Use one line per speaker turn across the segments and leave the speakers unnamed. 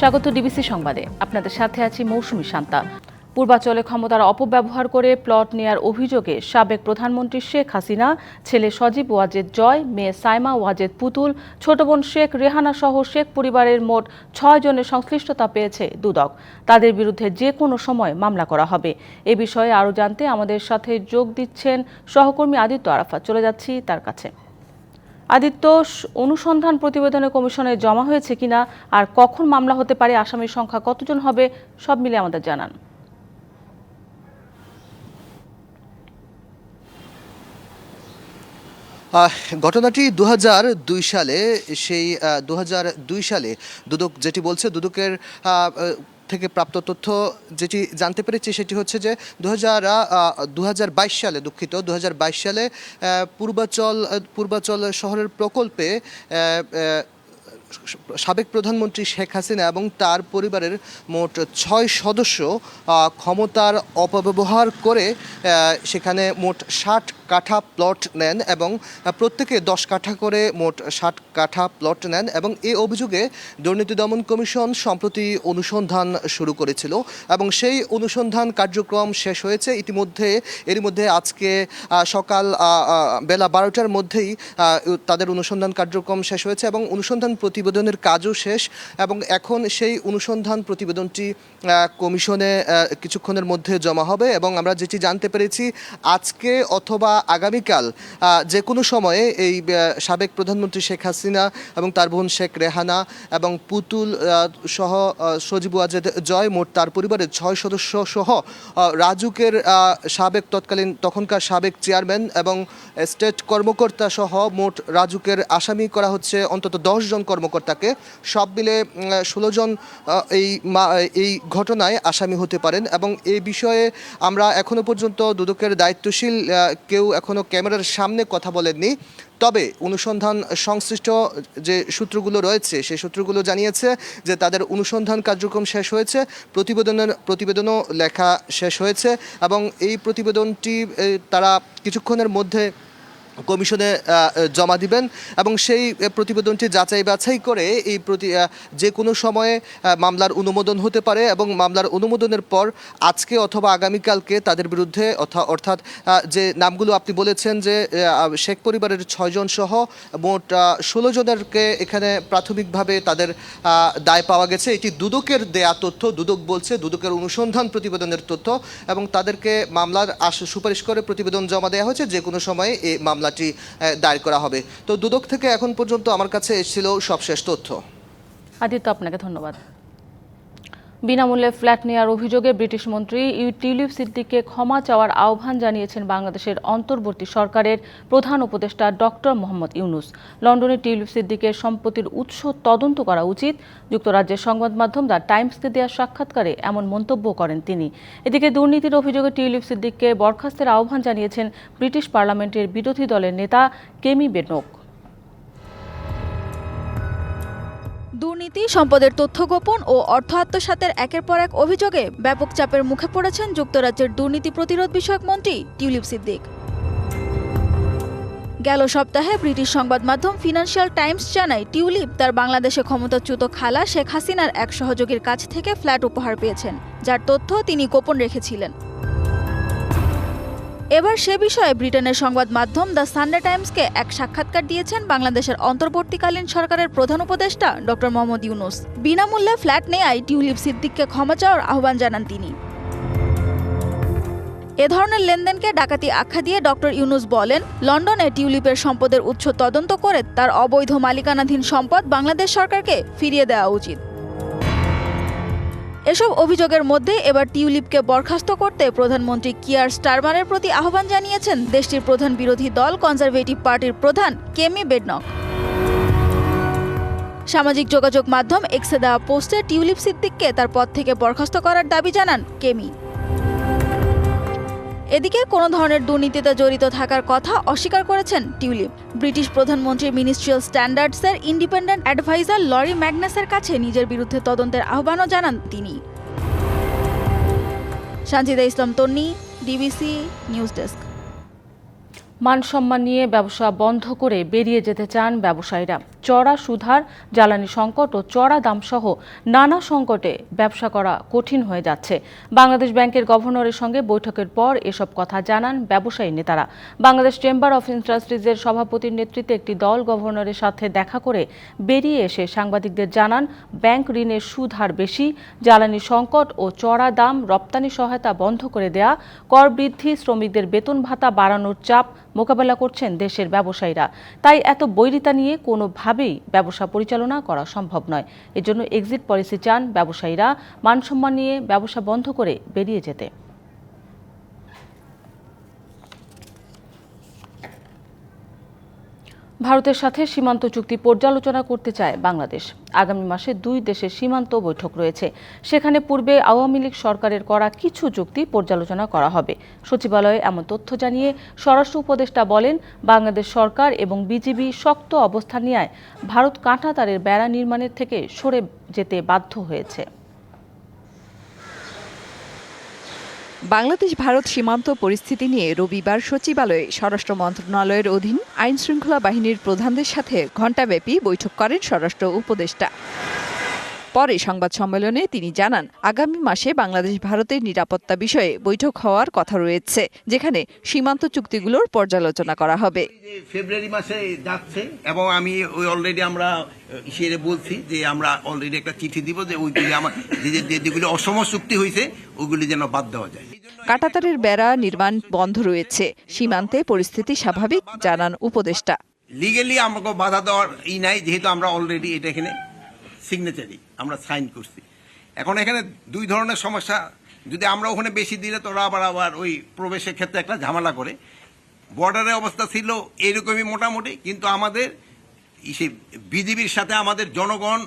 স্বাগত ডিবিসি সংবাদে। আপনাদের সাথে আছি মৌসুমী শান্তা। পূর্বাচলে ক্ষমতার অপব্যবহার করে প্লট নেয়ার অভিযোগে সাবেক প্রধানমন্ত্রী শেখ হাসিনা, ছেলে সজীব ওয়াজেদ জয়, মেয়ে সাইমা ওয়াজেদ পুতুল, ছোট বোন শেখ রেহানা সহ শেখ পরিবারের মোট ছয় জনের সংশ্লিষ্টতা পেয়েছে দুদক। তাদের বিরুদ্ধে যে কোনো সময় মামলা করা হবে। এ বিষয়ে আরও জানতে আমাদের সাথে যোগ দিচ্ছেন সহকর্মী আদিত্য আরাফাত। চলে যাচ্ছি তার কাছে। আদিত্য, অনুসন্ধান প্রতিবেদনে কমিশনে জমা হয়েছে কিনা আর কখন মামলা হতে পারে, আসামির সংখ্যা কতজন হবে, সব মিলে আমাদের জানান।
ঘটনাটি দু দুই সালে, সেই দু সালে দুদক, যেটি বলছে দুদকের থেকে প্রাপ্ত তথ্য যেটি জানতে পেরেছি সেটি হচ্ছে যে দু হাজার সালে দুঃখিত দু হাজার বাইশ সালে পূর্বাচল পূর্বাচল শহরের প্রকল্পে সাবেক প্রধানমন্ত্রী শেখ হাসিনা এবং তার পরিবারের মোট ছয় সদস্য ক্ষমতার অপব্যবহার করে সেখানে মোট ষাট কাঠা প্লট নেন এবং প্রত্যেকে দশ কাঠা করে মোট ষাট কাঠা প্লট নেন এবং এই অভিযোগে দুর্নীতি দমন কমিশন সম্প্রতি অনুসন্ধান শুরু করেছিল এবং সেই অনুসন্ধান কার্যক্রম শেষ হয়েছে। ইতিমধ্যে এর মধ্যে আজকে সকাল বেলা বারোটার মধ্যেই তাদের অনুসন্ধান কার্যক্রম শেষ হয়েছে এবং অনুসন্ধান প্রতিবেদনের কাজও শেষ এবং এখন সেই অনুসন্ধান প্রতিবেদনটি কমিশনে কিছুক্ষণের মধ্যে জমা হবে এবং আমরা যেটি জানতে পেরেছি, আজকে অথবা আগামীকাল যে কোনো সময়ে এই সাবেক প্রধানমন্ত্রী শেখ হাসিনা এবং তার বোন শেখ রেহানা এবং পুতুল সহ সজীব ওয়াজেদ জয় মোট তার পরিবারের ছয় সদস্য সহ রাজুকের সাবেক তৎকালীন তখনকার সাবেক চেয়ারম্যান এবং স্টেট কর্মকর্তা সহ মোট রাজুকের আসামি করা হচ্ছে, অন্তত দশ জন কর্মকর্তাকে। সব মিলে ষোলো জন এই এই ঘটনায় আসামি হতে পারেন এবং এই বিষয়ে আমরা এখনও পর্যন্ত দুদকের দায়িত্বশীল কেউ এখনও ক্যামেরার সামনে কথা বলেননি। তবে অনুসন্ধান সংশ্লিষ্ট যে সূত্রগুলো রয়েছে, সেই সূত্রগুলো জানিয়েছে যে তাদের অনুসন্ধান কার্যক্রম শেষ হয়েছে, প্রতিবেদনের, প্রতিবেদনও লেখা শেষ হয়েছে এবং এই প্রতিবেদনটি তারা কিছুক্ষণের মধ্যে কমিশনে জমা দিবেন এবং সেই প্রতিবেদনটি যাচাই বাছাই করে এই প্রতি যে কোনো সময়ে মামলার অনুমোদন হতে পারে এবং মামলার অনুমোদনের পর আজকে অথবা আগামীকালকে তাদের বিরুদ্ধে অর্থাৎ যে নামগুলো আপনি বলেছেন যে শেখ পরিবারের ছয়জন সহ মোট ষোলো জনেরকে এখানে প্রাথমিকভাবে তাদের দায় পাওয়া গেছে। এটি দুদকের দেয়া তথ্য, দুদক বলছে দুদকের অনুসন্ধান প্রতিবেদনের তথ্য এবং তাদেরকে মামলার আস- সুপারিশ করে প্রতিবেদন জমা দেওয়া হয়েছে। যে কোনো সময়ে এই মামলাটি দায়ের করা হবে। তো দুদক থেকে এখন পর্যন্ত আমার কাছে এসেছিল সবশেষ তথ্য।
আদিত্য, আপনাকে ধন্যবাদ। বিনামূল্যে ফ্ল্যাট নেওয়ার অভিযোগে ব্রিটিশ মন্ত্রী টিউলিপ সিদ্দিককে ক্ষমা চাওয়ার আহ্বান জানিয়েছেন বাংলাদেশের অন্তর্বর্তী সরকারের প্রধান উপদেষ্টা ডক্টর মোহাম্মদ ইউনুস। লন্ডনে টিউলিপ সিদ্দিকের সম্পত্তির উৎস তদন্ত করা উচিত। যুক্তরাজ্যের সংবাদ মাধ্যম দ্য টাইমসকে দেওয়া সাক্ষাৎকারে এমন মন্তব্য করেন তিনি। এদিকে দুর্নীতির অভিযোগে টিউলিপ সিদ্দিককে বরখাস্তের আহ্বান জানিয়েছেন ব্রিটিশ পার্লামেন্টের বিরোধী দলের নেতা কেমি বেনক।
দুর্নীতি, সম্পদের তথ্য গোপন ও অর্থ আত্মসাতের একের পর এক অভিযোগে ব্যাপক চাপের মুখে পড়েছেন যুক্তরাজ্যের দুর্নীতি প্রতিরোধ বিষয়ক মন্ত্রী টিউলিপ সিদ্দিক। গেল সপ্তাহে ব্রিটিশ সংবাদ মাধ্যম ফিনান্সিয়াল টাইমস জানায়, টিউলিপ তার বাংলাদেশে ক্ষমতাচ্যুত খালা শেখ হাসিনার এক সহযোগীর কাছ থেকে ফ্ল্যাট উপহার পেয়েছেন, যার তথ্য তিনি গোপন রেখেছিলেন। এবার সে বিষয়ে ব্রিটেনের সংবাদ মাধ্যম দ্য সানডে টাইমসকে এক সাক্ষাৎকার দিয়েছেন বাংলাদেশের অন্তর্বর্তীকালীন সরকারের প্রধান উপদেষ্টা ডক্টর মোহাম্মদ ইউনুস। বিনামূল্যে ফ্ল্যাট নেয়ায় টিউলিপ সিদ্দিককে ক্ষমা চাওয়ার আহ্বান জানান তিনি। এ ধরনের লেনদেনকে ডাকাতি আখ্যা দিয়ে ডক্টর ইউনুস বলেন, লন্ডনে টিউলিপের সম্পদের উৎস তদন্ত করে তার অবৈধ মালিকানাধীন সম্পদ বাংলাদেশ সরকারকে ফিরিয়ে দেওয়া উচিত। এসব অভিযোগের মধ্যে এবার টিউলিপকে বরখাস্ত করতে প্রধানমন্ত্রী কিয়ার স্টারমারের প্রতি আহ্বান জানিয়েছেন। দেশটির প্রধান বিরোধী দল কনজারভেটিভ পার্টির প্রধান কেমি বেডনক। সামাজিক যোগাযোগ মাধ্যম এক্সে দেওয়া পোস্টে টিউলিপ সিদ্দিককে তার পদ থেকে বরখাস্ত করার দাবি জানান কেমি। এদিকে কোনো ধরনের দুর্নীতিতে জড়িত থাকার কথা অস্বীকার করেছেন টিউলিপ। ব্রিটিশ প্রধানমন্ত্রীর মিনিস্ট্রিয়াল স্ট্যান্ডার্ডসের ইন্ডিপেন্ডেন্ট অ্যাডভাইজার লরি ম্যাগনাসের কাছে নিজের বিরুদ্ধে তদন্তের আহ্বানও জানান তিনি। Sanjida Islam Tonni DBC news desk
মান সম্মান নিয়ে ব্যবসা বন্ধ করে বেরিয়ে যেতে চান ব্যবসায়ীরা। চড়া সুধার, জ্বালানি সংকট ও চড়া দাম সহ নানা সংকটে ব্যবসা করা কঠিন হয়ে যাচ্ছে। বাংলাদেশ ব্যাংকের গভর্নরের সঙ্গে বৈঠকের পর এসব কথা জানান ব্যবসায়ী নেতারা। বাংলাদেশ চেম্বার অফ ইন্ডাস্ট্রিজের সভাপতির নেতৃত্বে একটি দল গভর্নরের সাথে দেখা করে বেরিয়ে এসে সাংবাদিকদের জানান, ব্যাংক ঋণের সুদ হার বেশি, জ্বালানি সংকট ও চড়া দাম, রপ্তানি সহায়তা বন্ধ করে দেয়া, কর বৃদ্ধি, শ্রমিকদের বেতন ভাতা বাড়ানোর চাপ মোকাবেলা করছেন দেশের ব্যবসায়ীরা। তাই এত বৈরিতা নিয়ে কোনোভাবেই ব্যবসা পরিচালনা করা সম্ভব নয়। এজন্য এক্সিট পলিসি চান ব্যবসায়ীরা। মানসম্মান নিয়ে ব্যবসা বন্ধ করে বেরিয়ে যেতে। ভারতের সাথে সীমান্ত চুক্তি পর্যালোচনা করতে চায় বাংলাদেশ। আগামী মাসে দুই দেশের সীমান্ত বৈঠক রয়েছে। সেখানে পূর্বে আওয়ামী লীগ সরকারের করা কিছু চুক্তি পর্যালোচনা করা হবে। সচিবালয়ে এমন তথ্য জানিয়ে স্বরাষ্ট্র উপদেষ্টা বলেন, বাংলাদেশ সরকার এবং বিজিবি শক্ত অবস্থান নেয় ভারত কাঁটাতারের বেড়া নির্মাণের থেকে সরে যেতে বাধ্য হয়েছে।
বাংলাদেশ ভারত সীমান্ত পরিস্থিতি নিয়ে রবিবার সচিবালয়ে স্বরাষ্ট্র মন্ত্রণালয়ের অধীন আইন শৃঙ্খলা বাহিনীর প্রধানদের সাথে ঘণ্টাব্যাপী বৈঠক করেন স্বরাষ্ট্র উপদেষ্টা। পরে সংবাদ সম্মেলনে তিনি জানান আগামী মাসে বাংলাদেশ ভারতের নিরাপত্তা বিষয়ে বৈঠক হওয়ার কথা রয়েছে যেখানে সীমান্ত চুক্তিগুলোর পর্যালোচনা করা হবে।
ফেব্রুয়ারি মাসে যাচ্ছে এবং আমি ওই অলরেডি আমরা ইসে বলছি যে আমরা অলরেডি একটা চিঠি দিব যে ওইগুলি আমার যে যে- যে যেগুলি অসম চুক্তি হয়েছে ওগুলি যেন বাদ দেওয়া যায়।
কাটাতারের বেড়া নির্মাণ বন্ধ রয়েছে সীমান্তে পরিস্থিতি স্বাভাবিক জানান উপদেষ্টা।
লিগেলি আমাকে বাধা দেওয়ার ই নাই যেহেতু আমরা অলরেডি এটা এখানে সিগনেচারি আমরা সাইন করছি। এখন এখানে দুই ধরনের সমস্যা, যদি আমরা ওখানে বেশি দিলে তোরা আবার আবার ওই প্রবেশের ক্ষেত্রে একটা ঝামেলা করে। বর্ডারের অবস্থা ছিল এরকমই মোটামুটি, কিন্তু আমাদের সে বিজিবির সাথে আমাদের জনগণ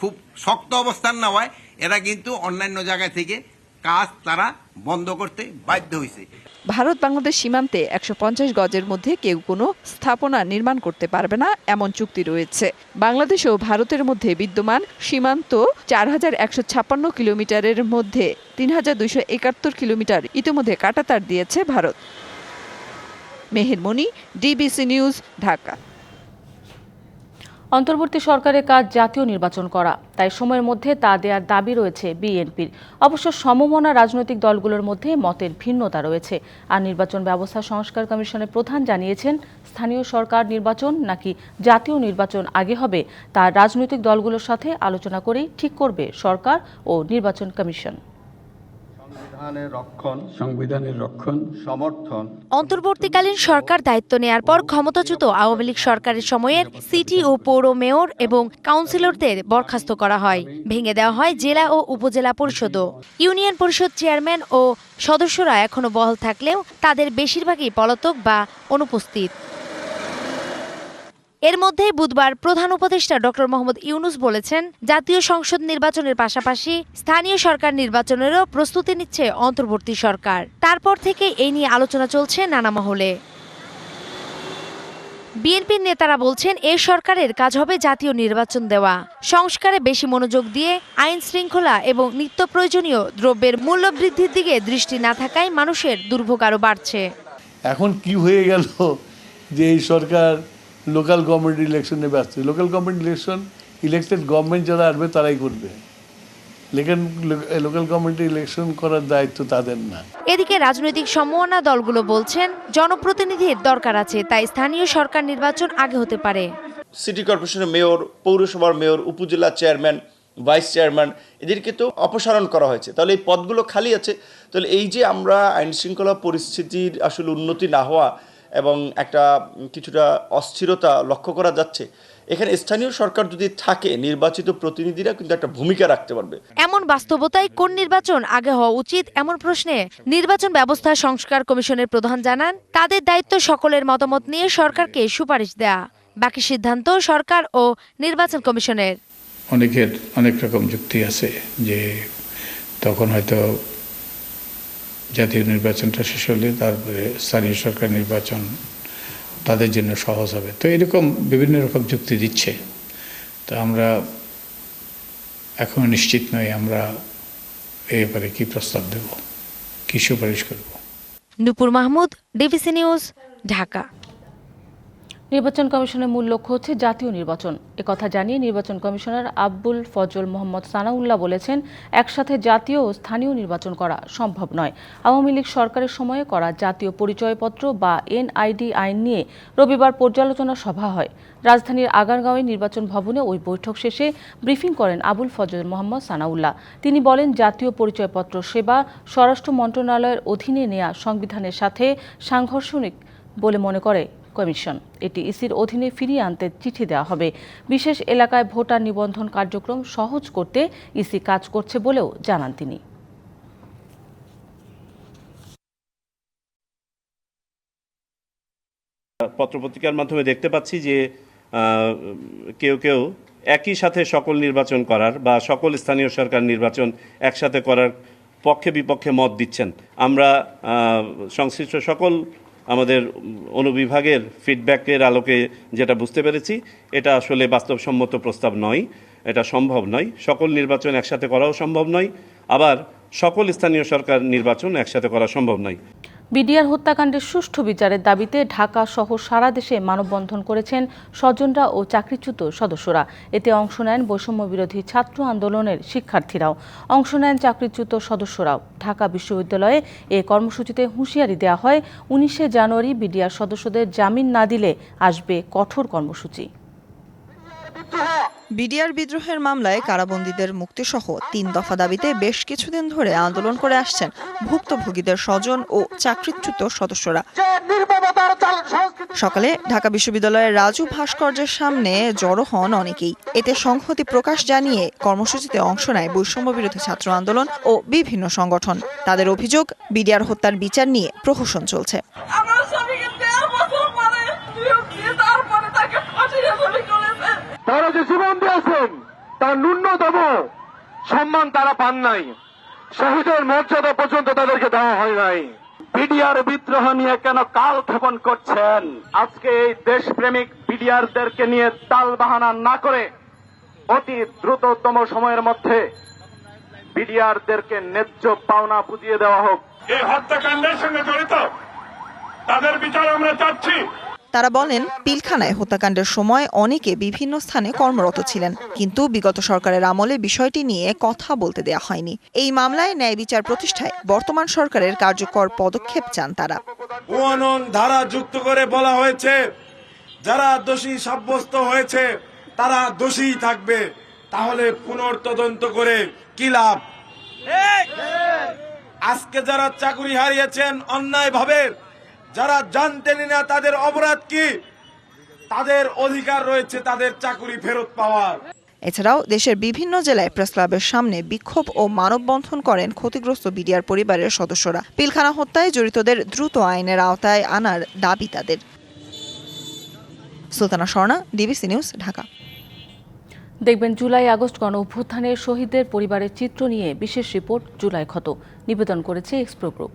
খুব শক্ত অবস্থান নেওয়ায়, এরা কিন্তু অন্যান্য জায়গা থেকে কাজ তারা বন্ধ করতে বাধ্য হয়েছে
ভারত বাংলাদেশ সীমান্তে একশো পঞ্চাশ গজের মধ্যে কেউ কোনো স্থাপনা নির্মাণ করতে পারবে না এমন চুক্তি রয়েছে। বাংলাদেশ ও ভারতের মধ্যে বিদ্যমান সীমান্ত চার হাজার একশো ছাপ্পান্ন কিলোমিটারের মধ্যে তিন হাজার দুইশো একাত্তর কিলোমিটার ইতিমধ্যে কাটাতার দিয়েছে Bharat. Mehermoni DBC news, Dhaka.
অন্তর্বর্তী সরকারের কাজ জাতীয় নির্বাচন করা। তাই সময়ের মধ্যে তা দেওয়ার দাবি রয়েছে বিএনপির। অবশ্য সমমনা রাজনৈতিক দলগুলোর মধ্যে মতের ভিন্নতা রয়েছে। আর নির্বাচন ব্যবস্থা সংস্কার কমিশনের প্রধান জানিয়েছেন, স্থানীয় সরকার নির্বাচন নাকি জাতীয় নির্বাচন আগে হবে, তা রাজনৈতিক দলগুলোর সাথে আলোচনা করেই ঠিক করবে সরকার ও নির্বাচন কমিশন।
সংবিধানের রক্ষণ সমর্থন
অন্তর্বর্তীকালীন সরকার দায়িত্ব নেয়ার পর ক্ষমতাচ্যুত আওয়ামী লীগ সরকারের সময়ের সিটি ও পৌর মেয়র এবং কাউন্সিলরদের বরখাস্ত করা হয়। ভেঙে দেওয়া হয় জেলা ও উপজেলা পরিষদও। ইউনিয়ন পরিষদ চেয়ারম্যান ও সদস্যরা এখনও বহাল থাকলেও তাদের বেশিরভাগই পলাতক বা অনুপস্থিত। এর মধ্যে বুধবার প্রধান উপদেষ্টা ডক্টর মোহাম্মদ ইউনুস বলেছেন, জাতীয় সংসদ নির্বাচনের পাশাপাশি স্থানীয় সরকার নির্বাচনেরও প্রস্তুতি নিচ্ছে অন্তর্বর্তী সরকার। তারপর থেকে এই নিয়ে আলোচনা চলছে নানা মহলে। বিএনপির নেতারা বলছেন, এ সরকারের কাজ হবে জাতীয় নির্বাচন দেওয়া। সংস্কারে বেশি মনোযোগ দিয়ে আইন শৃঙ্খলা এবং নিত্য প্রয়োজনীয় দ্রব্যের মূল্য বৃদ্ধির দিকে দৃষ্টি না থাকায় মানুষের দুর্ভোগ আরও বাড়ছে।
এখন কি হয়ে গেল যে এই সরকার লোকাল গভর্নমেন্ট ইলেকশনে ব্যস্ত। Local government election elected government যারা আসবে তারাই করবে। লোকাল গভর্নমেন্ট ইলেকশন করার দায়িত্ব তাদের না।
এদিকে রাজনৈতিক সমমনা দলগুলো বলছেন জনপ্রতিনিধির দরকার আছে তাই স্থানীয় সরকার নির্বাচন আগে হতে পারে।
সিটি কর্পোরেশনের মেয়র পৌরসভার মেয়র উপজেলা চেয়ারম্যান ভাইস চেয়ারম্যান এদেরকে তো অপসারণ করা হয়েছে। তাহলে এই পদগুলো খালি আছে। তাহলে এই যে আমরা আইন শৃঙ্খলা পরিস্থিতির আসলে উন্নতি না হওয়া এবং একটা কিছুটা অস্থিরতা লক্ষ্য করা যাচ্ছে। এখানে স্থানীয় সরকার যদি থাকে নির্বাচিত প্রতিনিধিরা কিন্তু একটা ভূমিকা রাখতে পারবে।
এমন বাস্তবতায় কোন নির্বাচন আগে হওয়া উচিত এমন প্রশ্নে নির্বাচন ব্যবস্থা সংস্কার কমিশনের প্রধান জানান তাদের দায়িত্ব সকলের মতামত নিয়ে সরকারকে সুপারিশ দেয়া। বাকি সিদ্ধান্ত সরকার ও নির্বাচন কমিশনের।
অনেকের অনেক রকম যুক্তি আছে যে তখন হয়তো জাতীয় নির্বাচনটা শেষ হলে তারপরে স্থানীয় সরকার নির্বাচন তাদের জন্য সহজ হবে। তো এরকম বিভিন্ন রকম যুক্তি দিচ্ছে। তো আমরা এখনও নিশ্চিত নই আমরা এ ব্যাপারে কী প্রস্তাব দেব, কী সুপারিশ করব।
Nupur Mahmud, DBC news, Dhaka.
নির্বাচন কমিশনের মূল লক্ষ্য হচ্ছে জাতীয় নির্বাচন। একথা জানিয়ে নির্বাচন কমিশনার আব্বুল ফজল মোহাম্মদ সানাউল্লাহ বলেছেন, একসাথে জাতীয় ও স্থানীয় নির্বাচন করা সম্ভব নয়। আওয়ামী লীগ সরকারের সময়ে করা জাতীয় পরিচয়পত্র বা এনআইডি আইন নিয়ে রবিবার পর্যালোচনা সভা হয়। রাজধানীর আগারগাঁওয়ে নির্বাচন ভবনে ওই বৈঠক শেষে ব্রিফিং করেন আবুল ফজল মোহাম্মদ সানাউল্লাহ। তিনি বলেন, জাতীয় পরিচয়পত্র সেবা স্বরাষ্ট্র মন্ত্রণালয়ের অধীনে নেয়া সংবিধানের সাথে সাংঘর্ষণিক বলে মনে করে। কমিশন। এটি ইসির অধীনে ফিরিয়ে আনতে চিঠি দেওয়া হবে। বিশেষ এলাকায় ভোটার নিবন্ধন কার্যক্রম সহজ করতে ইসি কাজ করছে বলেও জানান তিনি।
পত্রপত্রিকার মাধ্যমে দেখতে পাচ্ছি যে কেউ কেউ একই সাথে সকল নির্বাচন করার বা সকল স্থানীয় সরকার নির্বাচন একসাথে করার পক্ষে বিপক্ষে মত দিচ্ছেন। আমরা সংশ্লিষ্ট সকল আমাদের অনুবিভাগের ফিডব্যাকের আলোকে যেটা বুঝতে পেরেছি, এটা আসলে বাস্তবসম্মত প্রস্তাব নয়, এটা সম্ভব নয়। সকল নির্বাচন একসাথে করাও সম্ভব নয়, আবার সকল স্থানীয় সরকার নির্বাচন একসাথে করা সম্ভব নয়।
বিডিআর হত্যাকাণ্ডের সুষ্ঠু বিচারের দাবিতে ঢাকা সহ সারা দেশে মানববন্ধন করেছেন স্বজনরা ও চাকরিচ্যুত সদস্যরা। এতে অংশ নেন বৈষম্য বিরোধী ছাত্র আন্দোলনের শিক্ষার্থীরাও। অংশ নেন চাকরিচ্যুত সদস্যরাও। ঢাকা বিশ্ববিদ্যালয়ে এ কর্মসূচিতে হুঁশিয়ারি দেওয়া হয়, উনিশে জানুয়ারি বিডিআর সদস্যদের জামিন না দিলে আসবে কঠোর কর্মসূচি।
বিডিআর বিদ্রোহের মামলায় কারাবন্দীদের মুক্তিসহ তিন দফা দাবিতে বেশ কিছুদিন ধরে আন্দোলন করে আসছেন ভুক্তভোগীদের স্বজন ও চাকরিচ্যুত সদস্যরা। সকালে ঢাকা বিশ্ববিদ্যালয়ের রাজু ভাস্কর্যের সামনে জড়ো হন অনেকেই। এতে সংহতি প্রকাশ জানিয়ে কর্মসূচিতে অংশ নেয় বৈষম্য বিরোধী ছাত্র আন্দোলন ও বিভিন্ন সংগঠন। তাদের অভিযোগ, বিডিআর হত্যার বিচার নিয়ে প্রহসন চলছে
আমার স্বামীকে দেড় বছর পরে নিয়োগ দিয়ে তারপরে তাকে ফাঁসিয়ে গুলি করেছে
তারা যে জীবন দিয়েছেন তার ন্যূনতম সম্মান তারা পান নাই। শহীদের মর্যাদা পর্যন্ত তাদেরকে দেওয়া হয় নাই। বিডিআর বিদ্রোহ নিয়ে কেন কাল ক্ষেপণ করছেন? আজকে এই দেশপ্রেমিক বিডিআরদেরকে নিয়ে তাল বাহানা না করে অতি দ্রুততম সময়ের মধ্যে বিডিআরদেরকে ন্যায্য পাওনা বুঝিয়ে দেওয়া হোক।
এই হত্যাকাণ্ডের সঙ্গে জড়িত তাদের বিচার আমরা চাচ্ছি।
তারা বলেন পিলখানায় হত্যাকাণ্ডের সময় অনেকে বিভিন্ন স্থানে কর্মরত ছিলেন কিন্তু বিগত সরকারের আমলে বিষয়টি নিয়ে কথা বলতে দেয়া হয়নি। এই মামলায় ন্যায় বিচার প্রতিষ্ঠায় বর্তমান সরকারের কার্যকর পদক্ষেপ চান তারা।
ধারা যুক্ত করে বলা হয়েছে যারা দোষী সাব্যস্ত হয়েছে তারা দোষী থাকবে। তাহলে পুনর্তদন্ত করে কি লাভ? আজকে যারা চাকরি হারিয়েছেন অন্যায় ভাবে যারা জানতেনি না তাদের অপরাধ কি? তাদের অধিকার রয়েছে তাদের চাকরি ফেরত পাওয়ার।
এছাড়াও দেশের বিভিন্ন জেলায় প্রেস ক্লাবের সামনে বিক্ষোভ ও মানববন্ধন করেন ক্ষতিগ্রস্ত বিডিআর পরিবারের সদস্যরা। পিলখানা হত্যায় জড়িতদের দ্রুত আইনের আওতায় আনার দাবি তাদের। Sultana Swarna DBC news Dhaka.
দেখবেন জুলাই আগস্ট গণ অভ্যুত্থানের শহীদদের পরিবারের চিত্র নিয়ে বিশেষ রিপোর্ট জুলাই ক্ষত। নিবেদন করেছে এক্সপ্রো গ্রুপ।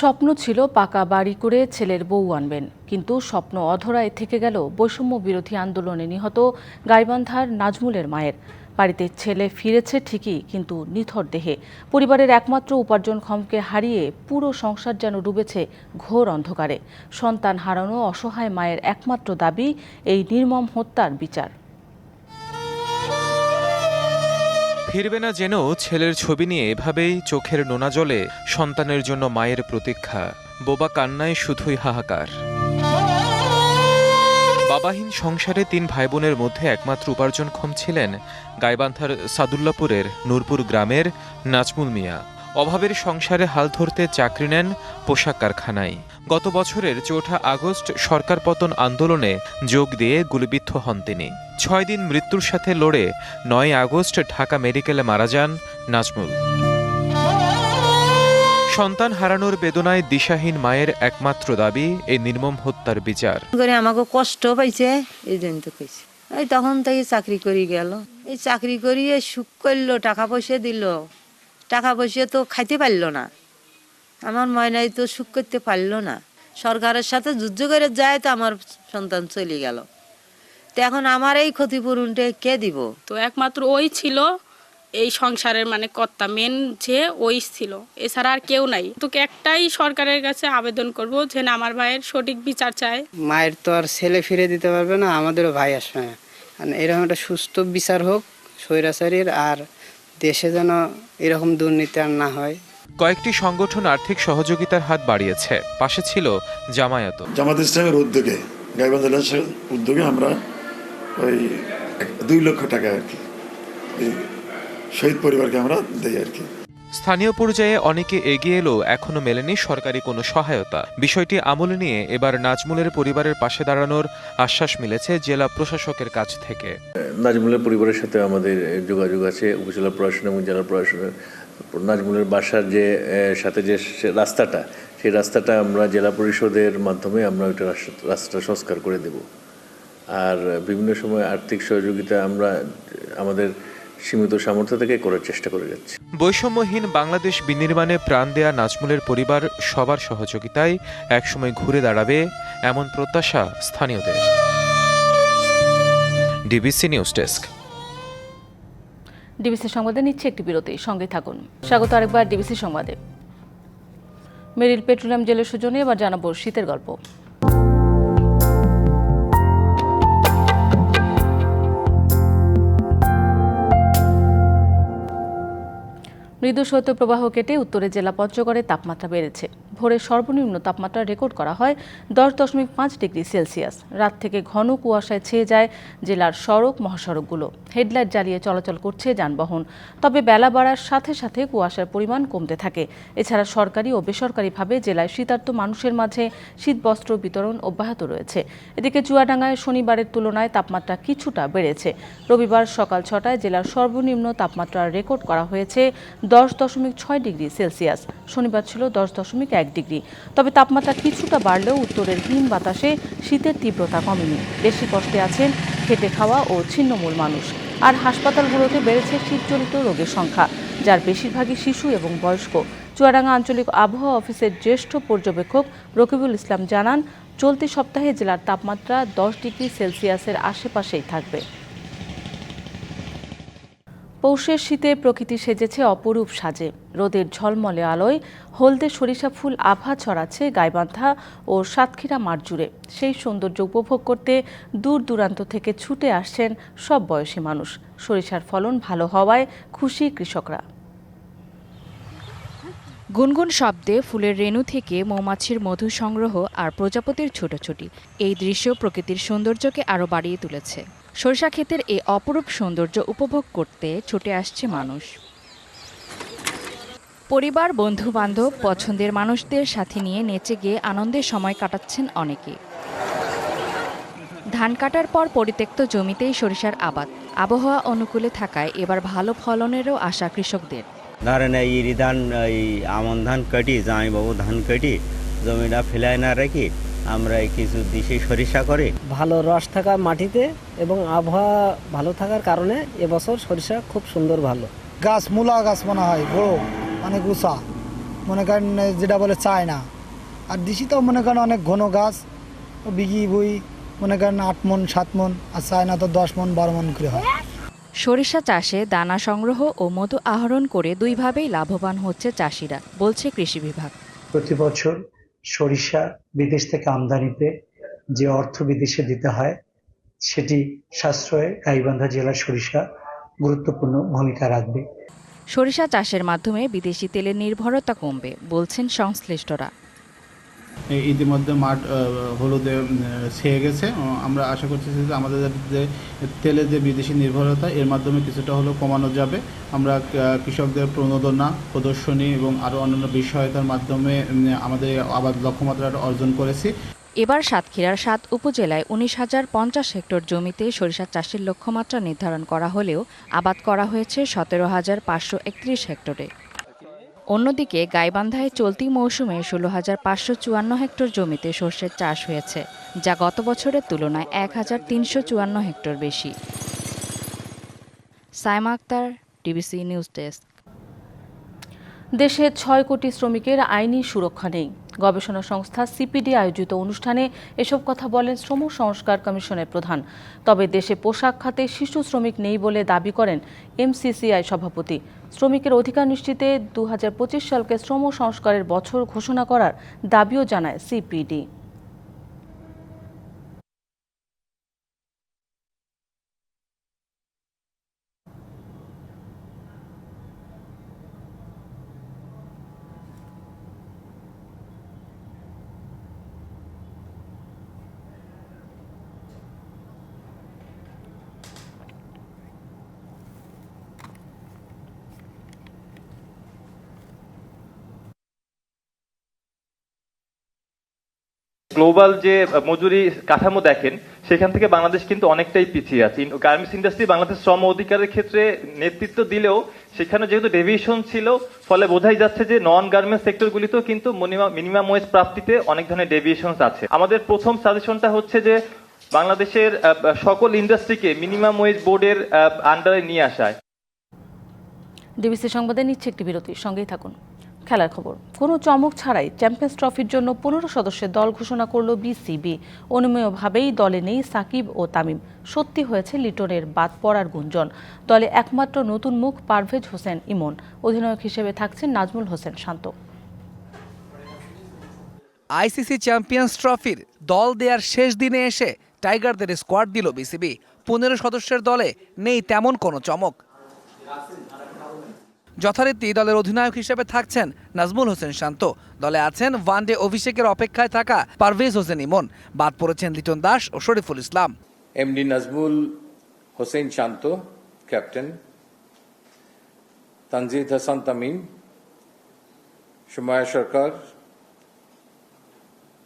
স্বপ্ন ছিল পাকা বাড়ি করে ছেলের বউ আনবেন, কিন্তু স্বপ্ন অধরায় থেকে গেল বৈষম্য বিরোধী আন্দোলনে নিহত গাইবান্ধার নাজমুলের মায়ের। বাড়িতে ছেলে ফিরেছে ঠিকই, কিন্তু নিথর দেহে। পরিবারের একমাত্র উপার্জনক্ষমকে হারিয়ে পুরো সংসার যেন ডুবেছে ঘোর অন্ধকারে। সন্তান হারানো অসহায় মায়ের একমাত্র দাবি এই নির্মম হত্যার বিচার।
ফিরবে না যেন ছেলের ছবি নিয়ে এভাবেই চোখের নোনা জলে সন্তানের জন্য মায়ের প্রতীক্ষা। বোবা কান্নায় শুধুই হাহাকার। বাবাহীন সংসারে তিন ভাই বোনের মধ্যে একমাত্র উপার্জনক্ষম ছিলেন গাইবান্ধার সাদুল্লাপুরের নূরপুর গ্রামের নাজমুল মিয়া। অভাবের সংসারে হাল ধরতে চাকরি নেন পোশাক কারখানায়। গত বছরের চৌঠা আগস্ট সরকার পতন আন্দোলনে যোগ দিয়ে গুলিবিদ্ধ হন তিনি। ছয় দিন মৃত্যুর সাথে লড়ে নয় আগস্ট ঢাকা মেডিকেলে মারা যান নাজমুল। সন্তান হারানোর বেদনায় দিশাহীন মায়ের একমাত্র দাবি এই নির্মম হত্যার বিচার।
আমাকে কষ্ট পাইছে, এই তখন থেকে চাকরি করি গেল। এই চাকরি করিয়ে সুখ করল, টাকা পয়সা দিল। টাকা পয়সা তো খাইতে পারল না। আমার ময়নাই তো সুখ করতে পারল না। সরকারের সাথে যুদ্ধ করে যায় তো আমার সন্তান চলে গেল। তো এখন আমার এই ক্ষতিপূরণটা কে দিব?
তো একমাত্র ওই ছিল এই সংসারের মানে কর্তা মেন যে ওই ছিল। এছাড়া আর কেউ নাই। তোকে একটাই সরকারের কাছে আবেদন করব যে না আমার ভাইয়ের সঠিক বিচার চায়
মায়ের তো আর ছেলে ফিরে দিতে পারবে না আমাদেরও ভাই আসবে না। এরকম একটা সুস্থ বিচার হোক স্বৈরাচারীর আর দেশে যেন এরকম দুর্নীতি আর না হয়।
কয়েকটি সংগঠন আর্থিক সহযোগিতার হাত বাড়িয়েছে। পাশে ছিল জামায়াত।
জামাত ইসলামের উদ্যোগে গাইবান্ধ উদ্যোগে আমরা ওই দুই লক্ষ টাকা আর কি এই শহীদ পরিবারকে আমরা দেই আর কি।
স্থানীয় পর্যায়ে অনেকে এগিয়ে এলেও এখনও মেলেনি সরকারি কোনো সহায়তা। বিষয়টি আমলে নিয়ে এবার নাজমুলের পরিবারের পাশে দাঁড়ানোর আশ্বাস মিলেছে জেলা প্রশাসকের কাছ থেকে।
নাজমুলের পরিবারের সাথে আমাদের যোগাযোগ আছে, উপজেলা প্রশাসন এবং জেলা প্রশাসনের নাজমুলের বাসার যে সাথে যে রাস্তাটা, সেই রাস্তাটা আমরা জেলা পরিষদের মাধ্যমে আমরা ওইটা রাস্তা- সংস্কার করে দেব। আর বিভিন্ন সময় আর্থিক সহযোগিতা আমরা, আমাদের সীমিত সামর্থ্য থেকে করার চেষ্টা করে যাচ্ছি।
বৈষম্যহীন বাংলাদেশ বিনির্মাণে প্রাণ দেয়া নাজমুলের পরিবার সবার সহযোগিতায় একসময় ঘুরে দাঁড়াবে এমন প্রত্যাশা স্থানীয়দের। DBC news desk.
ডিবিসি সংবাদে নিচ্ছে একটি বিরতি সঙ্গে থাকুন। স্বাগত আরেকবার ডিবিসি সংবাদে। মেরিল পেট্রোলিয়াম জেলের সুজনে এবার জানাব শীতের গল্প। মৃদু শৈত্যপ্রবাহ কেটে উত্তরে জেলা পঞ্চগড়ে তাপমাত্রা বেড়েছে। ভোরে সর্বনিম্ন তাপমাত্রা রেকর্ড করা হয় দশ দশমিক পাঁচ ডিগ্রি সেলসিয়াস। রাত থেকে ঘন কুয়াশায় ছেয়ে যায় জেলার সড়ক মহাসড়কগুলো। হেডলাইট জ্বালিয়ে চলাচল করছে যানবাহন। তবে বেলা বাড়ার সাথে সাথে কুয়াশার পরিমাণ কমতে থাকে। এছাড়া সরকারি ও বেসরকারিভাবে জেলায় শীতার্ত মানুষের মাঝে শীতবস্ত্র বিতরণ অব্যাহত রয়েছে। এদিকে চুয়াডাঙ্গায় শনিবারের তুলনায় তাপমাত্রা কিছুটা বেড়েছে। রবিবার সকাল ছটায় জেলার সর্বনিম্ন তাপমাত্রা রেকর্ড করা হয়েছে দশ দশমিক ছয় ডিগ্রি সেলসিয়াস। শনিবার ছিল দশ দশমিক এক ডিগ্রি। তবে তাপমাত্রা কিছুটা বাড়লেও উত্তরের হিম বাতাসে শীতের তীব্রতা কমেনি। বেশি কষ্টে আছেন খেটে খাওয়া ও ছিন্নমূল মানুষ। আর হাসপাতালগুলোতে বেড়েছে শীতজনিত রোগের সংখ্যা, যার বেশিরভাগই শিশু এবং বয়স্ক। চুয়াডাঙ্গা আঞ্চলিক আবহাওয়া অফিসের জ্যেষ্ঠ পর্যবেক্ষক রকিবুল ইসলাম জানান, চলতি সপ্তাহে জেলার তাপমাত্রা দশ ডিগ্রি সেলসিয়াসের আশেপাশেই থাকবে। পৌষের শীতে প্রকৃতি সেজেছে অপরূপ সাজে। রোদের ঝলমলে আলোয় হলদে সরিষা ফুল আভা ছড়াচ্ছে গাইবান্ধা ও সাতক্ষীরা মাঠ জুড়ে। সেই সৌন্দর্য উপভোগ করতে দূর দূরান্ত থেকে ছুটে আসছেন সব বয়সী মানুষ। সরিষার ফলন ভালো হওয়ায় খুশি কৃষকরা।
গুনগুন শব্দে ফুলের রেণু থেকে মৌমাছির মধু সংগ্রহ আর প্রজাপতির ছোটাছুটি। এই দৃশ্য প্রকৃতির সৌন্দর্যকে আরও বাড়িয়ে তুলেছে। সরিষা ক্ষেতের এই অপরূপ সৌন্দর্য উপভোগ করতে ছুটে আসছে মানুষ। পরিবার বন্ধু বান্ধব পছন্দের মানুষদের সাথে নিয়ে নেচে গিয়ে আনন্দের সময় কাটাচ্ছেন অনেকে। ধান কাটার পর পরিত্যক্ত জমিতেই সরিষার আবাদ। আবহাওয়া অনুকূলে থাকায় এবার ভালো ফলনেরও আশা কৃষকদের।
ধরেন এই ধান, এই আমন ধান কাটি, জামাইবাবু ধান কাটি, জমিটা ফেলায় না রেখে আমরা এই কিছু দিশে সরিষা করে।
ভালো রস থাকা মাটিতে এবং আবহাওয়া ভালো থাকার কারণে এবছর সরিষা খুব সুন্দর ভালো।
গাছ মূলা গাছ মনে হয় বড় অনেক উঁচা মনে করেন যেটা বলে চায়না। আর দিশি তো মনে করেন অনেক ঘন গাছ ও বিঘি বই মনে করেন আট মন সাত মন আর চায়না তো দশ মন বারো মন করে হয়।
সরিষা চাষে দানা সংগ্রহ ও মধু আহরণ করে দুইভাবেই লাভবান হচ্ছে চাষিরা বলছে কৃষি বিভাগ।
প্রতি বছর সরিষা বিদেশ থেকে আমদানিতে যে অর্থ বিদেশে দিতে হয়, সেটি সাশ্রয়ে গাইবান্ধা জেলার সরিষা গুরুত্বপূর্ণ ভূমিকা রাখবে।
সরিষা চাষের মাধ্যমে বিদেশি তেলের নির্ভরতা কমবে, বলছেন সংশ্লিষ্টরা।
ইতিমধ্যে মাঠ হলুদে ছেয়ে গেছে। আমরা আশা করছি যে আমাদের যে তেলের যে বিদেশি নির্ভরতা, এর মাধ্যমে কিছুটা হলেও কমানো যাবে। আমরা কৃষকদের প্রণোদনা, প্রদর্শনী এবং আরও অন্যান্য বিষয়তার মাধ্যমে আমাদের আবাদ লক্ষ্যমাত্রাটা অর্জন করেছি।
এবার সাতক্ষীরার সাত উপজেলায় উনিশ হাজার পঞ্চাশ হেক্টর জমিতে সরিষা চাষের লক্ষ্যমাত্রা নির্ধারণ করা হলেও আবাদ করা হয়েছে সতেরো হাজার পাঁচশো একত্রিশ হেক্টরে। অন্যদিকে গাইবান্ধায় চলতি মৌসুমে ষোলো হাজার পাঁচশো চুয়ান্ন হেক্টর জমিতে সর্ষের চাষ হয়েছে, যা গত বছরের তুলনায় এক হাজার তিনশো চুয়ান্ন হেক্টর বেশি। Saima Akter DBC news desk.
দেশে ছয় কোটি শ্রমিকের আইনি সুরক্ষা নেই। গবেষণা সংস্থা সিপিডি আয়োজিত অনুষ্ঠানে এসব কথা বলেন শ্রম সংস্কার কমিশনের প্রধান। তবে দেশে পোশাক খাতে শিশু শ্রমিক নেই বলে দাবি করেন এমসিসিআই সভাপতি। শ্রমিকের অধিকার নিশ্চিতে দু হাজার পঁচিশ সালকে শ্রম সংস্কারের বছর ঘোষণা করার দাবিও জানায় সিপিডি।
গ্লোবাল যে মজুরি কাঠামো দেখেন, সেখান থেকে বাংলাদেশ কিন্তু অনেকটাই পিছিয়ে আছে। গার্মেন্টস ইন্ডাস্ট্রি বাংলাদেশ শ্রম অধিকারের ক্ষেত্রে নেতৃত্ব দিলেও সেখানে যেহেতু ডেভিয়েশন ছিল, ফলে বোঝাই যাচ্ছে যে নন গার্মেন্টস সেক্টরগুলিতেও কিন্তু মিনিমাম ওয়েজ প্রাপ্তিতে অনেক ধরনের ডেভিয়েশন আছে। আমাদের প্রথম সাজেশনটা হচ্ছে যে বাংলাদেশের সকল ইন্ডাস্ট্রিকে মিনিমাম ওয়েজ বোর্ডের আন্ডারে নিয়ে আসায়।
ডিবিসি সংবাদে নিচ্ছে একটি বিরতি, সঙ্গেই থাকুন। খেলার খবর। কোনো চমক ছাড়াই চ্যাম্পিয়ন্স ট্রফির জন্য পনেরো সদস্যের দল ঘোষণা করল বিসিবি অনুমেয়ভাবেই দলে নেই সাকিব ও তামিম। সত্যি হয়েছে লিটনের বাদ পড়ার গুঞ্জন। দলে একমাত্র নতুন মুখ পারভেজ হোসেন ইমন। অধিনায়ক হিসেবে থাকছেন নাজমুল হোসেন শান্ত।
আইসিসি চ্যাম্পিয়ন্স ট্রফির দল দেওয়ার শেষ দিনে এসে টাইগারদের স্কোয়াড দিল বিসিবি পনেরো সদস্যের দলে নেই তেমন কোনো চমক। যথারীতি দলের অধিনায়ক হিসেবে থাকছেন নাজমুল হোসেন শান্ত। দলে আছেন ওয়ানডে অভিষেকের অপেক্ষায় থাকা পারভেজ হোসেন ইমন। বাদ পড়েছেন লিটন দাস ও Shoriful Islam.
MD Najmul Hossain Shanto, captain. Tanzid Hasan Tamim, Soumya Sarkar,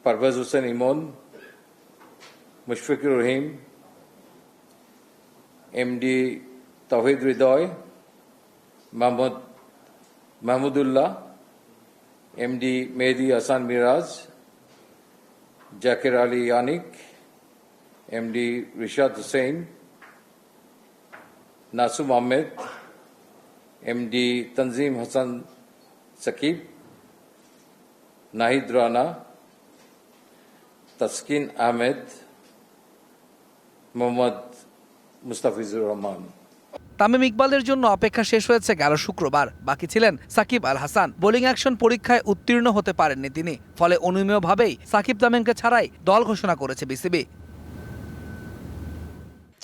Parvez Hossain Emon, Mushfiqur Rahim, MD Towhid Hridoy Mahmud Mahmudullah MD Mehedi Hasan Miraz Jaker Ali Anik MD Rishad Hossain Nasum Ahmed MD Tanzim Hasan Sakib Nahid Rana Taskin Ahmed Mohammad Mustafizur Rahman
Tamim ইকবালের জন্য অপেক্ষা শেষ হয়েছে গেল শুক্রবার। বাকি ছিলেন Shakib Al Hasan. Bowling action পরীক্ষায় উত্তীর্ণ হতে পারেননি তিনি। ফলে অনুমেয়ভাবেই সাকিব তামিমকে ছাড়াই দল ঘোষণা করেছে বিসিবি।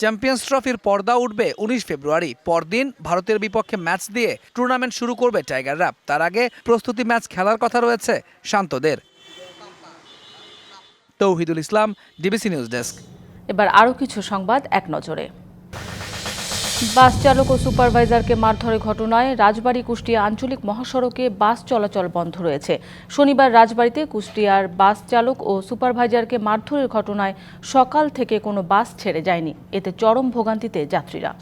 চ্যাম্পিয়ন্স ট্রফির পর্দা উঠবে উনিশ ফেব্রুয়ারি। পরদিন ভারতের বিপক্ষে ম্যাচ দিয়ে টুর্নামেন্ট শুরু করবে টাইগাররা। তার আগে প্রস্তুতি ম্যাচ খেলার কথা রয়েছে শান্তদের। Touhidul Islam, DBC news desk.
এবার আরও কিছু সংবাদ এক নজরে। বাস চালক ও সুপারভাইজারকে মারধরের ঘটনায় রাজবাড়ী কুষ্টিয়া আঞ্চলিক মহাসড়কে বাস চলাচল বন্ধ রয়েছে। শনিবার রাজবাড়িতে কুষ্টিয়ার বাস চালক ও সুপারভাইজারকে মারধরের ঘটনায় সকাল থেকে কোনো বাস ছেড়ে যায়নি। এতে চরম ভোগান্তিতে যাত্রীরা।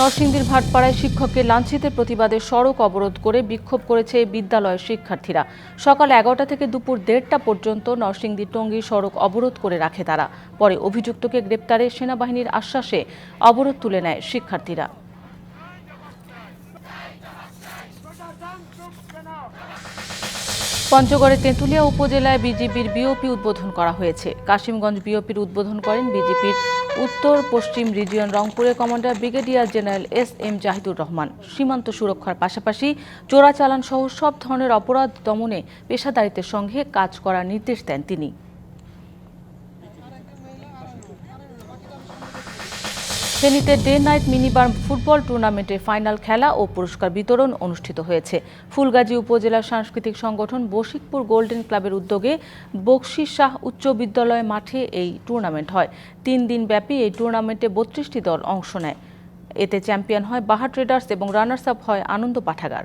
নরসিংদীর ভাটপাড়ায় শিক্ষককে লাঞ্ছিতের প্রতিবাদে সড়ক অবরোধ করে বিক্ষোভ করেছে বিদ্যালয়ের শিক্ষার্থীরা। সকাল এগারোটা থেকে দুপুর দেড়টা পর্যন্ত নরসিংদী টঙ্গী সড়ক অবরোধ করে রাখে তারা। পরে অভিযুক্তকে গ্রেপ্তারে সেনাবাহিনীর আশ্বাসে অবরোধ তুলে নেয় শিক্ষার্থীরা। পঞ্চগড়ের তেঁতুলিয়া উপজেলায় বিজেপির বিওপি উদ্বোধন করা হয়েছে। কাশিমগঞ্জ বিওপির উদ্বোধন করেন বিজেপির উত্তর পশ্চিম রিজিয়ন রংপুরের commander brigadier general S M Zahidur Rahman. সীমান্ত সুরক্ষার পাশাপাশি চোরাচালান সহ সব ধরনের অপরাধ দমনে পেশাদারিত্বের সঙ্গে কাজ করার নির্দেশ দেন তিনি। ফেনীতে ডে নাইট মিনিবার ফুটবল টুর্নামেন্টের ফাইনাল খেলা ও পুরস্কার বিতরণ অনুষ্ঠিত হয়েছে। ফুলগাজী উপজেলা সাংস্কৃতিক সংগঠন বশিকপুর গোল্ডেন ক্লাবের উদ্যোগে বকশি শাহ উচ্চ বিদ্যালয় মাঠে এই টুর্নামেন্ট হয়। তিন দিন ব্যাপী এই টুর্নামেন্টে বত্রিশটি দল অংশ নেয়। এতে চ্যাম্পিয়ন হয় বাহার ট্রেডার্স এবং রানার্স আপ হয় আনন্দ পাঠাগার।